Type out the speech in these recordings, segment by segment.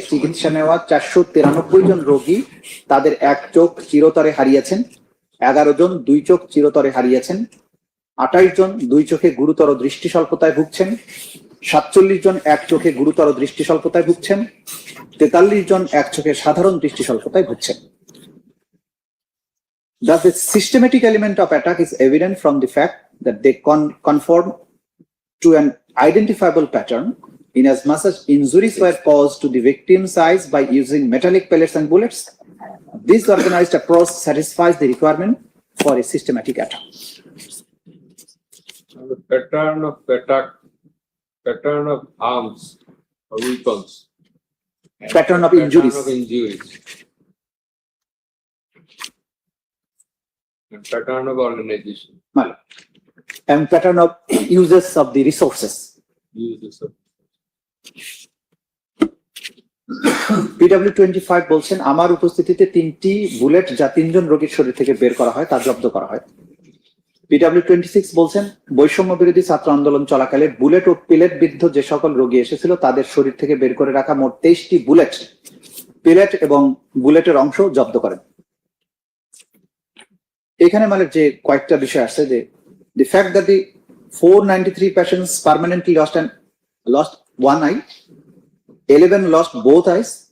চিকিৎসা নেওয়া চারশো তিরানব্বই জন রোগী তাদের এক চোখ চিরতরে হারিয়েছেন এগারো জন দুই চোখ চিরতরে হারিয়েছেন আঠাইশ জন দুই চোখে গুরুতর দৃষ্টি স্বল্পতায় ভুগছেন সাতচল্লিশ জন এক চোখে গুরুতর দৃষ্টি স্বল্পতায় ভুগছেন তেতাল্লিশ জন এক চোখে সাধারণ দৃষ্টি স্বল্পতায় ভুগছেন। Thus, the systematic element of attack is evident from the fact that they con- conform to pattern? In as much as injuries were caused to the victim's eyes by using metallic pellets and bullets. This organized approach satisfies the requirement for a systematic attack. the pattern of attack, pattern of harms or weapons. Pattern of pattern injuries. Of injuries. And pattern of organization, And pattern of uses of the resources. uses of. PW twenty five বলছেন, আমার উপস্থিতিতে তিনটি bullet যা তিনজন রোগীর শরীর থেকে বের করা হয়, তা জব্দ করা হয়। পিডব্লিউ টোয়েন্টি সিক্স বলছেন, বৈষম্য বিরোধী ছাত্র আন্দোলন চলাকালে বুলেট ও পিলেট বিদ্ধ যে সকল রোগী এসেছিল, তাদের শরীর থেকে বের করে রাখা মোট তেইশটি বুলেট, পিলেট এবং বুলেটের অংশ জব্দ করেন। এখানে মানে যে কয়েকটা বিষয় আছে যে the fact that the 493 patients permanently lost and lost one eye 11 lost both eyes,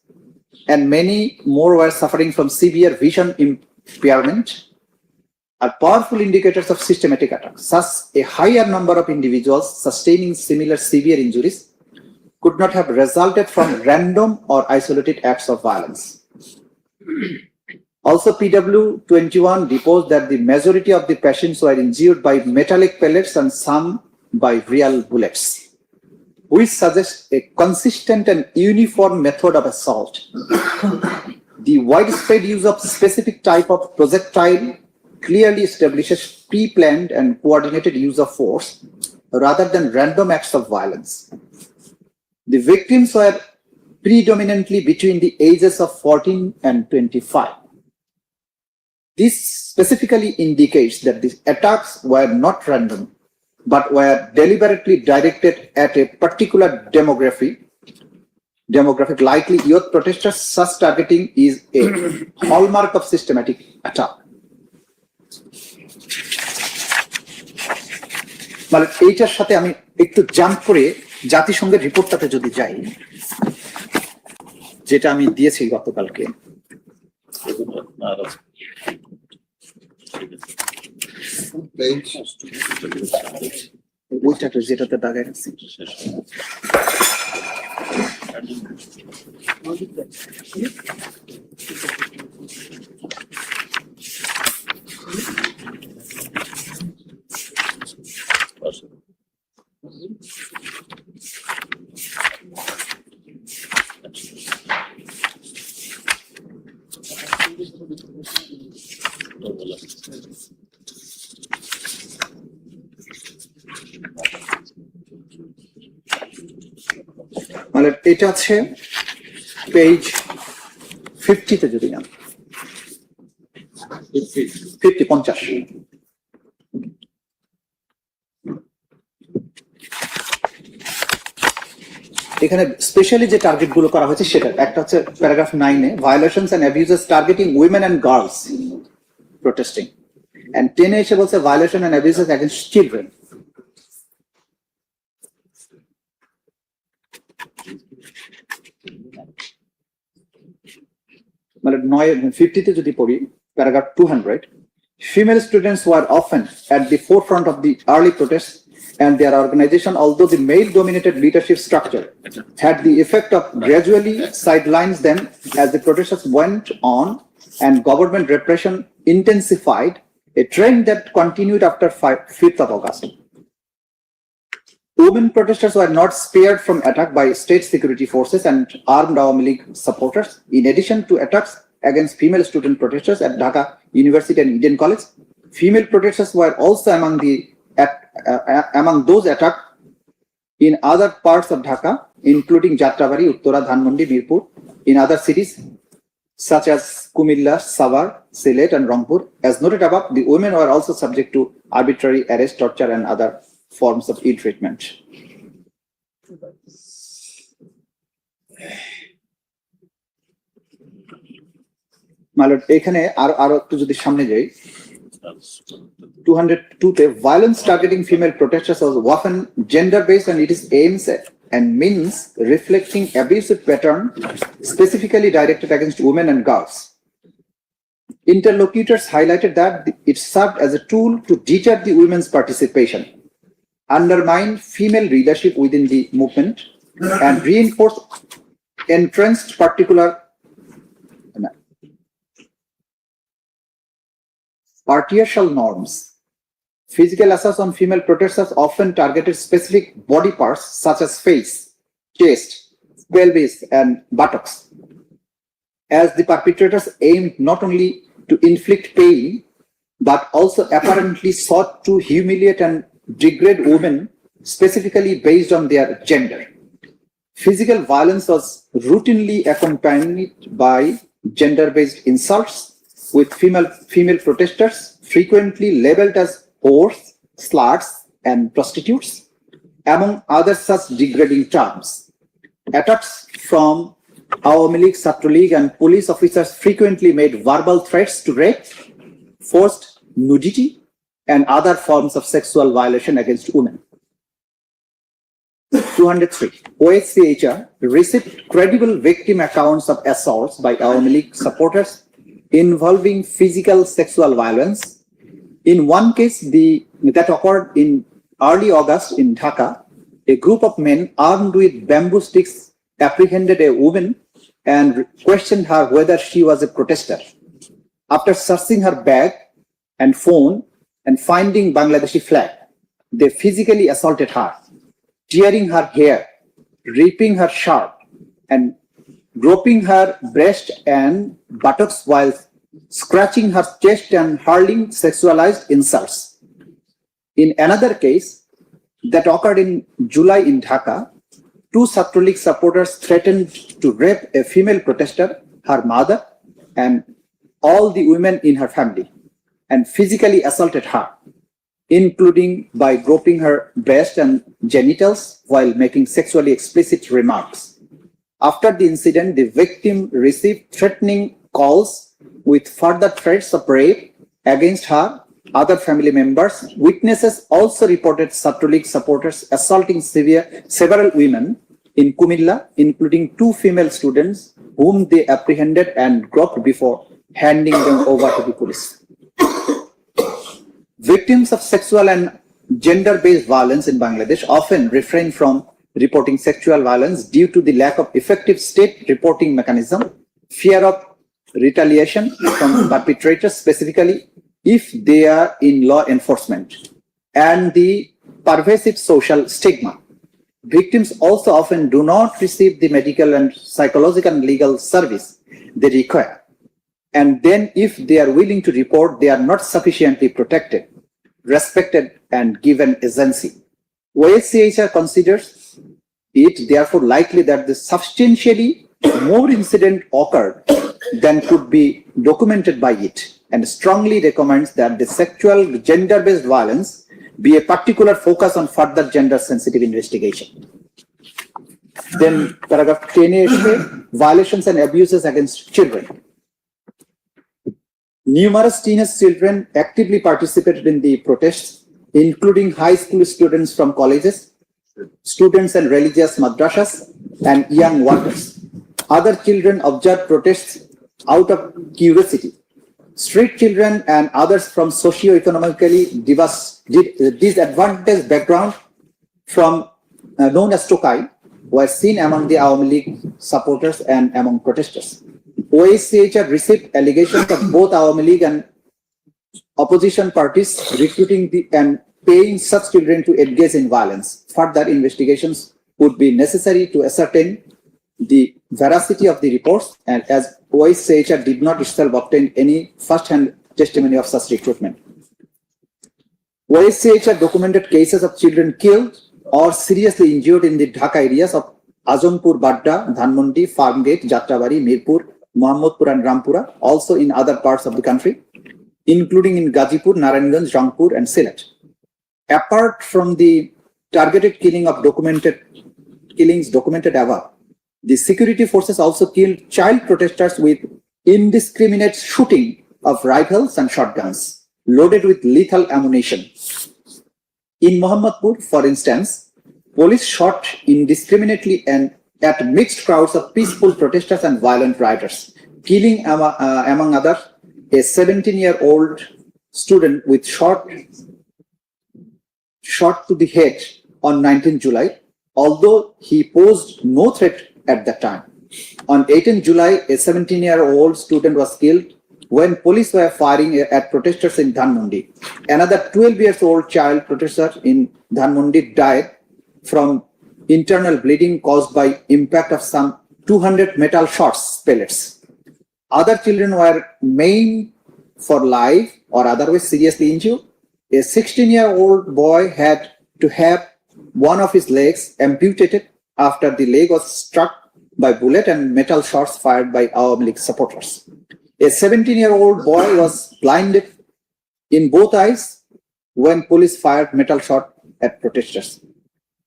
and many more were suffering from severe vision impairment, are powerful indicators of systematic attack. Thus, a higher number of individuals sustaining similar severe injuries could not have resulted from random or isolated acts of violence. Also, PW 21 deposed that the majority of the patients were injured by metallic pellets and some by real bullets which suggests a consistent and uniform method of assault. the widespread use of specific type of projectile clearly establishes pre-planned and coordinated use of force rather than random acts of violence. The victims were predominantly between the ages of 14 and 25. This specifically indicates that the attacks were not random, but were deliberately directed at a particular demography. Demographic likely youth protesters, such targeting is a hallmark of systematic attack. মানে এইটার সাথে আমি একটু jump করে জাতিসংঘের রিপোর্টটাতে যদি যাই যেটা আমি দিয়েছি গতকালকে ওইটাতে যেটাতে দাগায় রাখছি মানে এটা আছে পেজ ফিফটিতে যদি যান। ফিফটি পঞ্চাশ। এখানে স্পেশালি যে টার্গেটগুলো করা হয়েছে সেটা, একটা হচ্ছে প্যারাগ্রাফ নাইনে violations and abuses targeting women and girls protesting and টেনে এসে বলছে violation and abuses against children মানে নয় ফিফটিতে যদি পড়ি paragraph two hundred female students were often at the forefront of the early protests and their organization, although the male-dominated leadership structure had the effect of gradually sidelines them as the protesters went on and government repression intensified, a trend that continued after fi- 5th of August. Women protesters were not spared from attack by state security forces and armed Awami League supporters. In addition to attacks against female student protesters at Dhaka University and Indian College, female protesters were also among the at, uh, uh, among those attacked in other parts of Dhaka, including Jatrabari, Uttara, Dhanmondi, Mirpur, in other cities such as Kumilla, Savar, Sylhet, and Rangpur. As noted above, the women were also subject to arbitrary arrest, torture, and other forms of ill treatment. মালট এখানে আরো আরো একটু যদি সামনে যাই two hundred টুতে violence targeting female protesters was often gender based and it is aims at and means reflecting abusive pattern specifically directed against women and girls. Interlocutors highlighted that it served as a tool to deter the women's participation, undermine female leadership within the movement, and reinforce entrenched particular partial norms. Physical assaults on female protesters often targeted specific body parts such as face, chest, pelvis, and buttocks. As the perpetrators aimed not only to inflict pain, but also apparently sought to humiliate and degrade women specifically based on their gender. Physical violence was routinely accompanied by gender-based insults with female, female protesters frequently labeled as whores, sluts, and prostitutes, among other such degrading terms. Attacks from Awami League, Satru League, and police officers frequently made verbal threats to rape, forced nudity, and other forms of sexual violation against women. 203. OSCHR received credible victim accounts of assaults by Awami League supporters involving physical sexual violence. In one case, the that occurred in early August in Dhaka, a group of men armed with bamboo sticks apprehended a woman and questioned her whether she was a protester. After searching her bag and phone and finding Bangladeshi flag, they physically assaulted her, tearing her hair, ripping her shirt, and groping her breast and buttocks while scratching her chest and hurling sexualized insults. In another case that occurred in July in Dhaka, two Satralik supporters threatened to rape a female protester, her mother, and all the women in her family and physically assaulted her, including by groping her breast and genitals while making sexually explicit remarks. After the incident, the victim received threatening calls with further threats of rape against her, other family members. Witnesses also reported Satrulik supporters assaulting severe, several women in Kumilla, including two female students whom they apprehended and groped before handing them over to the police. Victims of sexual and gender-based violence in Bangladesh often refrain from reporting sexual violence due to the lack of effective state reporting mechanism, fear of retaliation from perpetrators specifically if they are in law enforcement, and the pervasive social stigma. Victims also often do not receive the medical and psychological and legal service they require. And then if they are willing to report, they are not sufficiently protected, respected and given agency. OSCHR considers it therefore likely that the substantially more incident occurred than could be documented by it and strongly recommends that the sexual gender-based violence be a particular focus on further gender-sensitive investigation. Then paragraph 10 violations and abuses against children. Numerous teenage children actively participated in the protests, including high school students from colleges, students and religious madrasas, and young workers. Other children observed protests out of curiosity. Street children and others from socio-economically disadvantaged background from uh, known as Tokai were seen among the Awami League supporters and among protesters. OSCHR received allegations of both Awami League and opposition parties recruiting the, and paying such children to engage in violence. Further investigations would be necessary to ascertain the veracity of the reports and as OSCHR did not itself obtain any first-hand testimony of such recruitment. OSCHR documented cases of children killed or seriously injured in the Dhaka areas of Azampur, Badda, Dhanmondi, Farmgate, Jatrabari, Mirpur, Mohammadpur and Rampura, also in other parts of the country, including in Gazipur, Narayanganj, Rangpur and Sylhet. Apart from the targeted killing of documented killings documented above, the security forces also killed child protesters with indiscriminate shooting of rifles and shotguns loaded with lethal ammunition. In Mohammadpur, for instance, police shot indiscriminately and at mixed crowds of peaceful protesters and violent rioters, killing among, uh, among others a 17-year-old student with shot shot to the head on 19 July, although he posed no threat at that time. On 18 July, a 17-year-old student was killed when police were firing at protesters in Dhanmondi. Another 12 years old child protester in Dhanmondi died from internal bleeding caused by impact of some 200 metal shots pellets. Other children were maimed for life or otherwise seriously injured. A 16 year old boy had to have one of his legs amputated after the leg was struck by bullet and metal shots fired by Awami League supporters. A 17 year old boy was blinded in both eyes when police fired metal shot at protesters.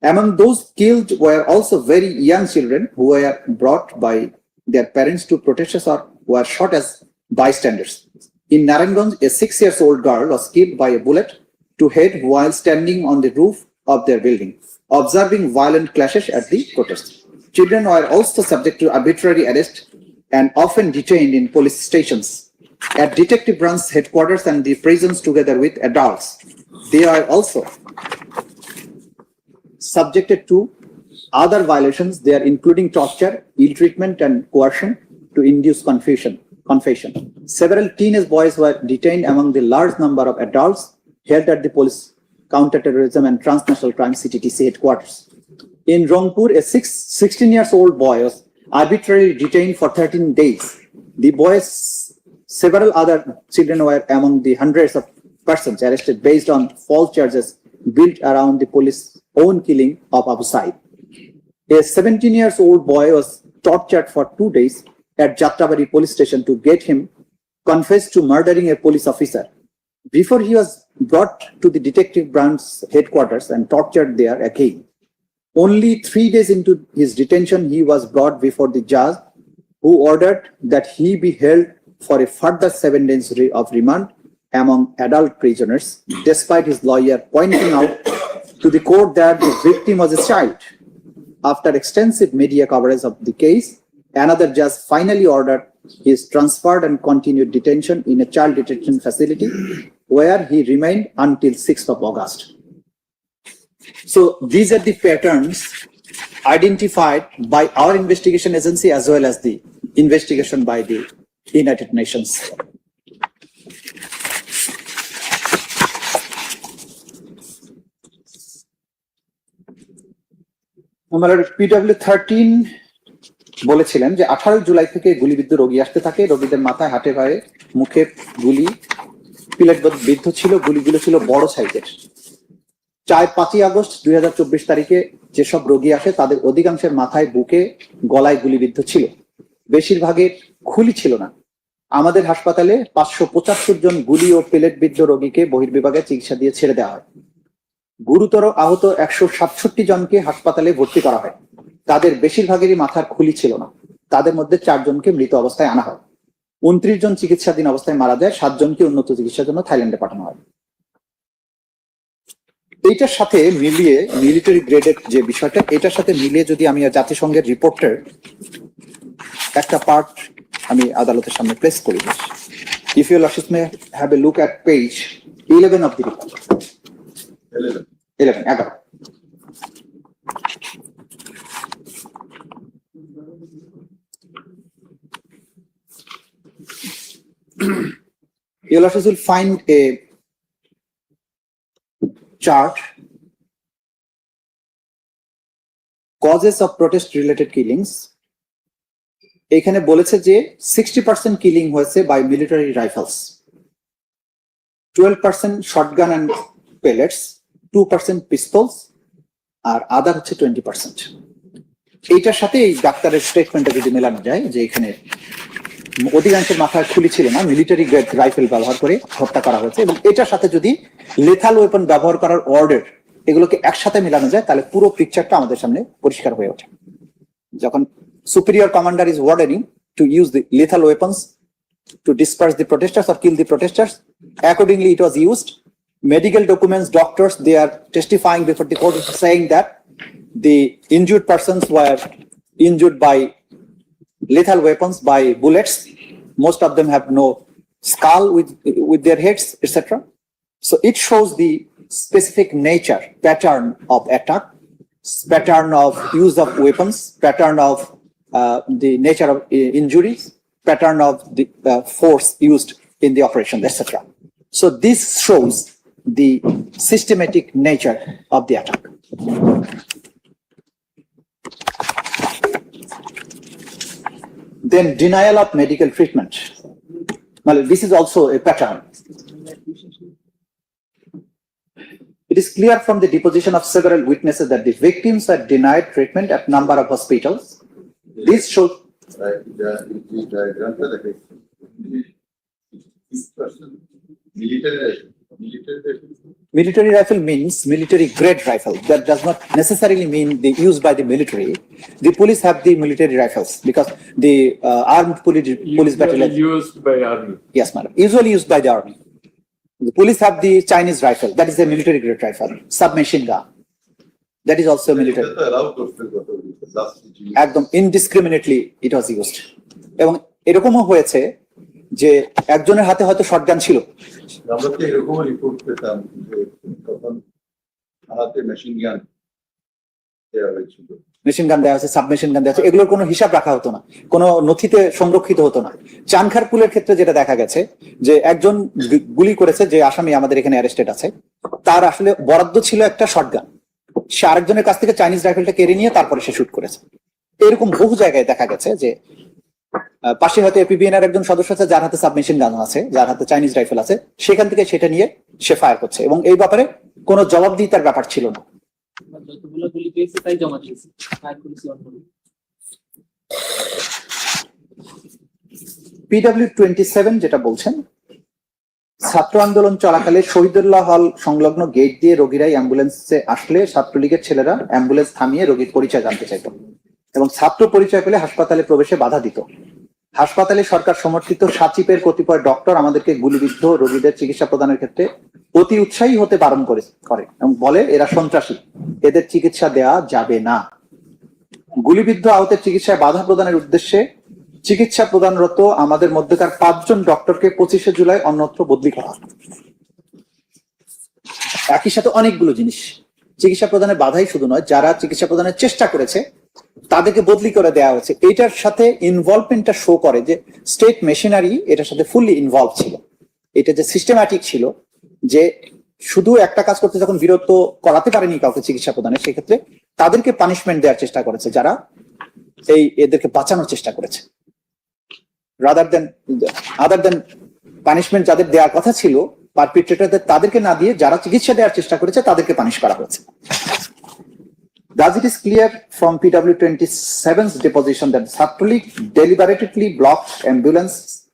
Among those killed were also very young children who were brought by their parents to protesters or were shot as bystanders. In Naranganj, a six years old girl was killed by a bullet to head while standing on the roof of their building, observing violent clashes at the protests. Children were also subject to arbitrary arrest and often detained in police stations at detective branch headquarters and the prisons together with adults. They are also subjected to other violations there including torture, ill treatment and coercion to induce confusion, confession. Several teenage boys were detained among the large number of adults held at the police counterterrorism and transnational crime CTTC headquarters. In rongpur a six, 16 years old boy was arbitrarily detained for 13 days. The boys, several other children were among the hundreds of persons arrested based on false charges built around the police own killing of Abu Said. A 17 years old boy was tortured for two days at Jatrabari police station to get him confess to murdering a police officer. Before he was brought to the detective branch headquarters and tortured there again. Only three days into his detention, he was brought before the judge who ordered that he be held for a further seven days of remand among adult prisoners, despite his lawyer pointing out to the court that the victim was a child. After extensive media coverage of the case, another judge finally ordered his transferred and continued detention in a child detention facility where he remained until 6th of August. So these are the patterns identified by our investigation agency as well as the investigation by the United Nations. আমার PW thirteen বলেছিলেন যে আঠারো জুলাই থেকে গুলিবিদ্ধ রোগী আসতে থাকে। রোগীদের মাথায় হাটে পায়ে, মুখে গুলি। পিলেট বিদ্ধ ছিল, গুলিগুলো ছিল বড় সাইজের। চার পাঁচই আগস্ট দুই হাজার চব্বিশ তারিখে যেসব রোগী আসে, তাদের অধিকাংশের মাথায়, বুকে, গলায় গুলিবিদ্ধ ছিল। বেশিরভাগের খুলি ছিল না। আমাদের হাসপাতালে পাঁচশো পঁচাত্তর জন গুলি ও পেলেট বিদ্ধ রোগীকে বহির্বিভাগে চিকিৎসা দিয়ে ছেড়ে দেওয়া হয়। গুরুতর আহত একশো সাতষট্টি জনকে হাসপাতালে ভর্তি করা হয়। তাদের বেশিরভাগেরই মাথার খুলি ছিল না। তাদের মধ্যে চারজনকে মৃত অবস্থায় আনা হয়। উনত্রিশ জন চিকিৎসাধীন অবস্থায় মারা যায় সাতজনকে উন্নত চিকিৎসার জন্য থাইল্যান্ডে পাঠানো হয়। এইটার সাথে মিলিয়ে মিলিটারি গ্রেডের যে বিষয়টা, এটার সাথে মিলিয়ে যদি আমি জাতিসংঘের রিপোর্টের একটা পার্ট আমি আদালতের সামনে প্লেস করি। If you lordship may have a look at page eleven of the report eleven এগারো Your Lordship will find a chart. Causes of protest related killings. এখানে বলেছে যে সিক্সটি পার্সেন্ট কিলিং হয়েছে by military rifles twelve percent shotgun and pellets two percent pistols R other হচ্ছে twenty percent এইটার সাথে এই ডাক্তারের স্টেটমেন্টটা যদি মেলানো যায়, যে এখানে অধিকাংশের মাথায় খুলি ছিল না মিলিটারি গ্রেড রাইফেল ব্যবহার করে হত্যা করা হয়েছে এবং এটার সাথে যদি লেথাল ওয়েপন ব্যবহার করার অর্ডার এগুলোকে একসাথে মেলানো যায়, তাহলে পুরো পিকচারটা আমাদের সামনে পরিষ্কার হয়ে ওঠে যখন superior commander is ordering to use the lethal weapons to disperse the protesters or kill the protesters accordingly it was used. Medical documents, doctors, they are testifying before the court saying that the injured persons were injured by lethal weapons, by bullets. Most of them have no skull with, with their heads, etc. So it shows the specific nature, pattern of attack, pattern of use of weapons, pattern of uh, the nature of uh, injuries, pattern of the uh, force used in the operation, etc. So this shows the systematic nature of the attack. Then denial of medical treatment. Well, this is also a pattern. It is clear from the deposition of several witnesses that the victims are denied treatment at number of hospitals. This shows Right, the, the diagram that This person, military rifle, military rifle. military rifle means military grade rifle. That does not necessarily mean the used by the military. The police have the military rifles because the uh, armed police police Usually battalion. used by army. Yes, madam. Usually used by the army. The police have the Chinese rifle. That is a military grade rifle. Submachine gun. That is also military. এটা তো allow করতে কত last একদম indiscriminately it was used এবং এরকমও হয়েছে যে একজনের হাতে হয়তো শটগান ছিল। আমরা তো এরকম রিপোর্ট পেতাম যে তখন হাতে মেশিন গান মেশিন গান দেওয়া আছে সাবমেশিন গান দেওয়া আছে এগুলোর কোনো হিসাব রাখা হতো না। কোনো নথিতে সংরক্ষিত হতো না। চানখার পুলের ক্ষেত্রে যেটা দেখা গেছে যে একজন গুলি করেছে যে আসামি আমাদের এখানে অ্যারেস্টেড আছে তার আসলে বরাদ্দ ছিল একটা শটগান সে আরেকজনের কাছ থেকে চাইনিজ রাইফেলটা কেড়ে নিয়ে তারপরে সে শুট করেছে। এরকম বহু জায়গায় দেখা গেছে যে পাশে হয়তো এপিবিএন একজন সদস্য আছে, যার হাতে সাবমেশিন গান আছে, যার হাতে চাইনিজ রাইফেল আছে। সেখান থেকে সেটা নিয়ে সে ফায়ার করছে। এবং এই ব্যাপারে কোনো জবাবদিহিতার ব্যাপার ছিল না। পিডব্লিউ টোয়েন্টি সেভেন যেটা বলছেন, ছাত্র আন্দোলন চলাকালে শহীদুল্লাহ হল সংলগ্ন গেট দিয়ে রোগীরাই অ্যাম্বুলেন্সে আসলে ছাত্রলীগের ছেলেরা অ্যাম্বুলেন্স থামিয়ে রোগীর পরিচয় জানতে চাইত এবং ছাত্র পরিচয় পেলে হাসপাতালে প্রবেশে বাধা দিত। হাসপাতালে সরকার সমর্থিত সাচিপের কতিপয় ডক্টর আমাদেরকে গুলিবিদ্ধ রোগীদের চিকিৎসা প্রদানের ক্ষেত্রে অতি উৎসাহী হতে বারণ করে করে এবং বলে এরা সন্ত্রাসী। এদের চিকিৎসা দেওয়া যাবে না। গুলিবিদ্ধ আহতের চিকিৎসায় বাধা প্রদানের উদ্দেশ্যে চিকিৎসা প্রদানরত আমাদের মধ্যেকার পাঁচজন ডক্টরকে পঁচিশে জুলাই অন্যত্র বদলি করা একই সাথে অনেকগুলো জিনিস। চিকিৎসা প্রদানের বাধাই শুধু নয়, যারা চিকিৎসা প্রদানের চেষ্টা করেছে তাদেরকে বদলি করে দেওয়া হয়েছে। এটার সাথে ইনভলভমেন্টটা শো করে যে স্টেট মেশিনারি এটার সাথে ফুললি ইনভলভ ছিল। এটা যে সিস্টেম্যাটিক ছিল যে শুধু একটা কাজ করতে যখন বিরত করাতে পারেনি কাউকে চিকিৎসা প্রদানে, সেক্ষেত্রে তাদেরকে পানিশমেন্ট দেওয়ার চেষ্টা করেছে যারা এই এদেরকে বাঁচানোর চেষ্টা করেছে। রাদার দেন আদার দেন পানিশমেন্ট যাদের দেওয়ার কথা ছিল পারপিট্রেটারদের তাদেরকে না দিয়ে যারা চিকিৎসা দেওয়ার চেষ্টা করেছে, তাদেরকে পানিশ করা হয়েছে। Thus, it is clear from PW27's deposition that Satralik deliberately blocked ambulance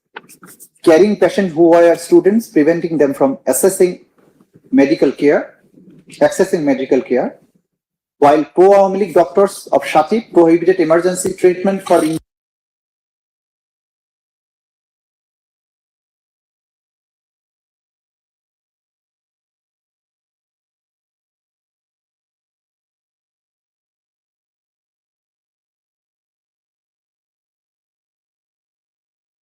carrying patients who were students, preventing them from accessing medical care, accessing medical care, while pro-omelic doctors of Shati prohibited emergency treatment for